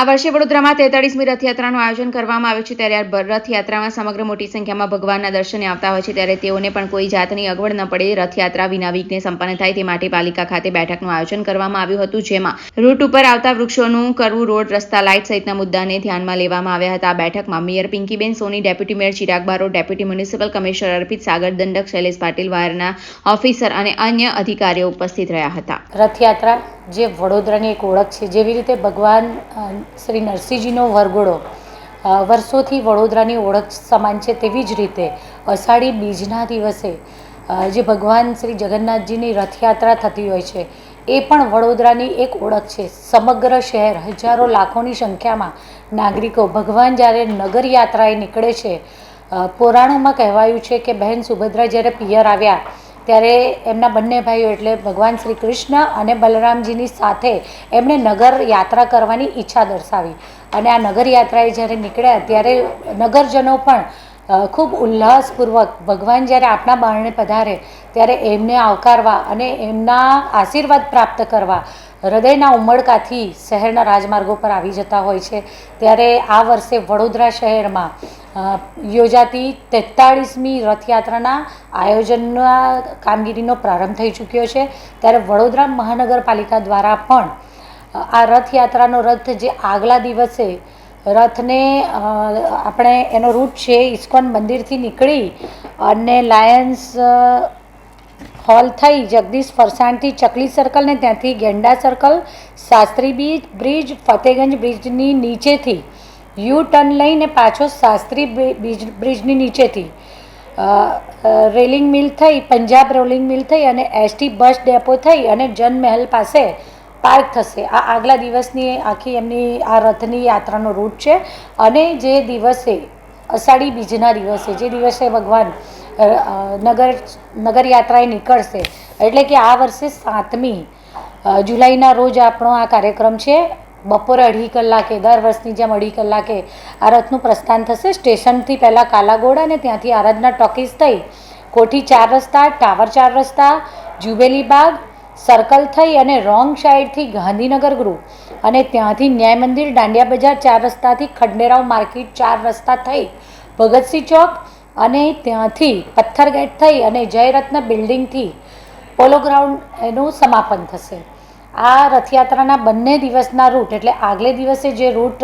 આ વર્ષે વડોદરામાં તેતાળીસમી રથયાત્રાનું આયોજન કરવામાં આવ્યું છે. ત્યારે રથયાત્રામાં સમગ્ર મોટી સંખ્યામાં ભગવાનના દર્શને આવતા હોય છે. ત્યારે તેઓને પણ કોઈ જાતની અગવડ ન પડે. રથયાત્રા વિના વિઘ્ને સંપન્ન થાય તે માટે પાલિકા ખાતે બેઠકનું આયોજન કરવામાં આવ્યું હતું, જેમાં રૂટ ઉપર આવતા વૃક્ષોનું કરવું, રોડ, રસ્તા, લાઇટ સહિતના મુદ્દાને ધ્યાનમાં લેવામાં આવ્યા હતા. આ બેઠકમાં mayor Pinkiben Soni, deputy mayor Chirag Barot deputy municipal commissioner Arpit Sagar, દંડક શૈલેષ પાટીલ, વાયરના ઓફિસર અને અન્ય અધિકારીઓ ઉપસ્થિત રહ્યા હતા. રથયાત્રા જે વડોદરાની એક ઓળખ છે, જેવી રીતે ભગવાન શ્રી નરસિંહજીનો વરઘોડો વર્ષોથી વડોદરાની ઓળખ સમાન છે, તેવી જ રીતે અષાઢી બીજના દિવસે જે ભગવાન શ્રી જગન્નાથજીની રથયાત્રા થતી હોય છે, એ પણ વડોદરાની એક ઓળખ છે. સમગ્ર શહેર હજારો લાખોની સંખ્યામાં નાગરિકો ભગવાન જ્યારે નગર યાત્રાએ નીકળે છે પુરાણોમાં કહેવાયું છે કે, બહેન સુભદ્રા જ્યારે પિયર આવ્યા ત્યારે એમના બંને ભાઈઓ એટલે ભગવાન શ્રી કૃષ્ણ અને બલરામજીની સાથે એમણે નગર યાત્રા કરવાની ઈચ્છા દર્શાવી. અને આ નગર યાત્રાએ જ્યારે નીકળ્યા ત્યારે નગરજનો પણ ખૂબ ઉલ્લાસપૂર્વક ભગવાન જ્યારે આપણા બારણે પધારે, ત્યારે એમને આવકારવા અને એમના આશીર્વાદ પ્રાપ્ત કરવા હૃદયના ઉમળકાથી શહેરના રાજમાર્ગો પર આવી જતા હોય છે. ત્યારે આ વર્ષે વડોદરા શહેરમાં યોજાતી તેતાળીસમી રથયાત્રાના આયોજનના કામગીરીનો પ્રારંભ થઈ ચૂક્યો છે. ત્યારે વડોદરા મહાનગરપાલિકા દ્વારા પણ આ રથયાત્રાનો રથ જે આગલા દિવસે રથને આપણે એનો રૂટ છે ઇસ્કોન મંદિરથી નીકળી અને લાયન્સ હોલ થઈ જગદીશ ફરસાણથી ચકલી સર્કલ ને ત્યાંથી Genda circle Shastri beach bridge, Fatehganj બ્રિજની નીચેથી. યુ ટર્ન લઈને પાછો શાસ્ત્રી બ્રિ- બ્રિજ બ્રિજની નીચેથી. રેલિંગ મિલ થઈ, પંજાબ રોલિંગ મિલ થઈ અને એસટી બસ ડેપો થઈ અને જનમહેલ પાસે પાર્ક થશે. આ આગલા દિવસની આખી એમની આ રથની યાત્રાનો રૂટ છે અને જે દિવસે અષાઢી બીજના દિવસે, જે દિવસે ભગવાન નગર નગર યાત્રાએ નીકળશે. એટલે કે આ વર્ષે સાતમી જુલાઈના રોજ આપણો આ કાર્યક્રમ છે. બપોરે અઢી કલાકે, દર વર્ષની જેમ અઢી કલાકે આ રથનું પ્રસ્થાન થશે. સ્ટેશનથી પહેલાં કાલાઘોડા અને ત્યાંથી આરાધના ટોકીઝ થઈ, કોઠી ચાર રસ્તા, ટાવર ચાર રસ્તા, જુબેલી બાગ સર્કલ થઈ અને રોંગ સાઈડથી ગાંધીનગર ગૃહ અને ત્યાંથી ન્યાય મંદિર દાંડિયા બજાર ચાર રસ્તાથી ખંડેરાવ માર્કેટ ચાર રસ્તા થઈ, ભગતસિંહ ચોક અને ત્યાંથી પથ્થરગેટ થઈ અને જયરત્ન બિલ્ડિંગથી પોલો ગ્રાઉન્ડ એનું સમાપન થશે. આ રથયાત્રાના બંને દિવસના રૂટ એટલે આગલે દિવસે જે રૂટ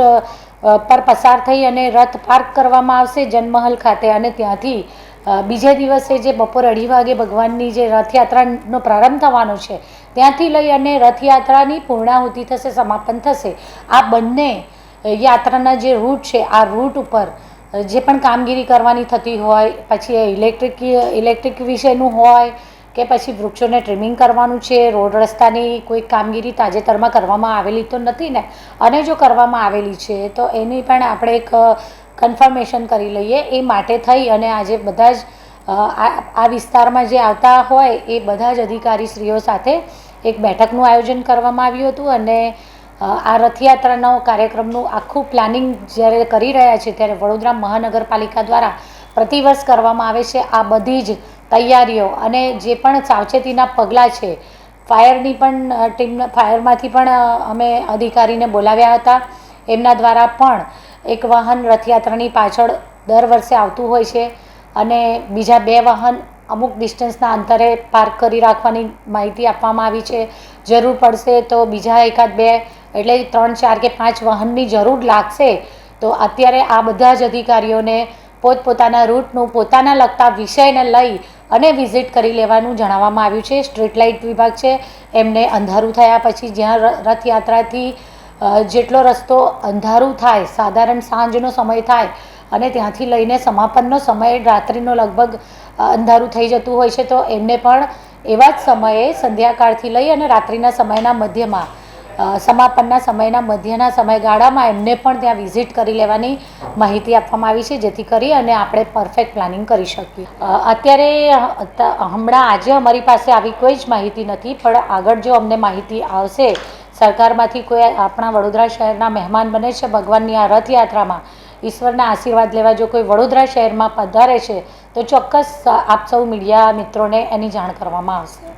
પર પસાર થઈ અને રથ પાર્ક કરવામાં આવશે જનમહલ ખાતે અને ત્યાંથી બીજે દિવસે જે બપોર અઢી વાગે ભગવાનની જે રથયાત્રાનો પ્રારંભ થવાનો છે, ત્યાંથી લઈ અને રથયાત્રાની પૂર્ણાહુતિ થશે, સમાપન થશે. આ બંને યાત્રાના જે રૂટ છે, આ રૂટ ઉપર જે પણ કામગીરી કરવાની થતી હોય, પછી ઇલેક્ટ્રિક ઇલેક્ટ્રિક વિશેનું હોય કે પછી વૃક્ષોને ટ્રીમિંગ કરવાનું છે, રોડ રસ્તાની કોઈ કામગીરી તાજેતરમાં કરવામાં આવેલી તો નથી ને? અને જો કરવામાં આવેલી છે, તો એની પણ આપણે એક કન્ફર્મેશન કરી લઈએ, એ માટે થઈ અને આજે બધા જ આ વિસ્તારમાં જે આવતા હોય એ બધા જ અધિકારીશ્રીઓ સાથે એક બેઠકનું આયોજન કરવામાં આવ્યું હતું અને આ રથયાત્રાનો કાર્યક્રમનું આખું પ્લાનિંગ જ્યારે કરી રહ્યા છે ત્યારે વડોદરા મહાનગરપાલિકા દ્વારા પ્રતિવર્ષ કરવામાં આવે છે. આ બધી જ તૈયારીઓ અને જે પણ સાવચેતીના પગલાં છે, ફાયરની પણ ટીમના ટીમ ફાયરમાંથી પણ અમે અધિકારીને બોલાવ્યા હતા. એમના દ્વારા પણ એક વાહન રથયાત્રાની પાછળ દર વર્ષે આવતું હોય છે અને બીજા બે વાહન અમુક ડિસ્ટન્સના અંતરે પાર્ક કરી રાખવાની માહિતી આપવામાં આવી છે. જરૂર પડશે તો બીજા એકાદ બે એટલે ત્રણ, ચાર કે પાંચ વાહનની જરૂર લાગશે. તો અત્યારે આ બધા જ અધિકારીઓને પોતપોતાના રૂટનું પોતાના લગતા વિષયને લઈ અને વિઝિટ કરી લેવાનું જણાવવામાં આવ્યું છે. સ્ટ્રીટ લાઇટ વિભાગ છે. એમને અંધારું થયા પછી જ્યાં રથયાત્રાથી જેટલો રસ્તો અંધારું થાય, સાધારણ સાંજનો સમય થાય અને ત્યાંથી લઈને સમાપનનો સમય, રાત્રિનો લગભગ અંધારું થઈ જતું હોય છે, તો એમને પણ એવા જ સમયે સંધ્યાકાળથી લઈ અને રાત્રિના સમયના મધ્યમાં સમાપનના સમયના મધ્યના સમયગાળામાં એમને પણ ત્યાં વિઝિટ કરી લેવાની માહિતી આપવામાં આવી છે, જેથી કરી અને આપણે પરફેક્ટ પ્લાનિંગ કરી શકીએ. અત્યારે હમણાં આજે અમારી પાસે આવી કોઈ જ માહિતી નથી, પણ આગળ જો અમને માહિતી આવશે સરકારમાંથી કોઈ આપણા વડોદરા શહેરના મહેમાન બને છે, ભગવાનની આ રથયાત્રામાં. ઈશ્વરના આશીર્વાદ લેવા જો કોઈ વડોદરા શહેરમાં પધારે છે, તો ચોક્કસ આપ સૌ મીડિયા મિત્રોને એની જાણ કરવામાં આવશે.